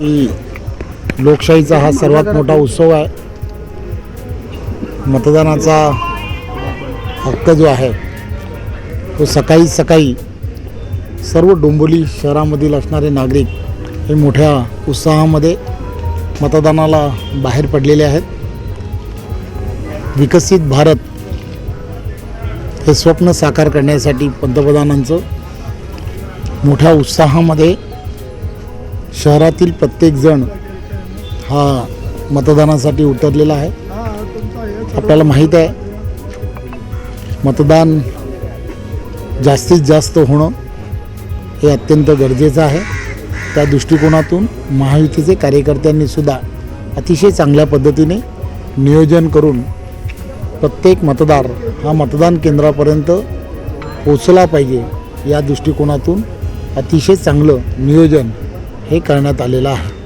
लोकशाहीचा हा सर्वात मोठा उत्सव आहे. मतदानाचा हक्क जो आहे तो सकाळी सकाळी सर्व डोंबिवली शहरामधील असणारे नागरिक हे मोठ्या उत्साहामध्ये मतदानाला बाहेर पडलेले आहेत. विकसित भारत हे स्वप्न साकार करण्यासाठी पंतप्रधानांचं मोठ्या उत्साहामध्ये शहरातील प्रत्येकजण हा मतदानासाठी उतरलेला आहे. आपल्याला माहीत आहे मतदान जास्तीत जास्त होणं हे अत्यंत गरजेचं आहे. त्या दृष्टिकोनातून महायुतीचे कार्यकर्त्यांनीसुद्धा अतिशय चांगल्या पद्धतीने नियोजन करून प्रत्येक मतदार हा मतदान केंद्रापर्यंत पोचला पाहिजे या दृष्टिकोनातून अतिशय चांगलं नियोजन हे करण्यात आलेलं आहे.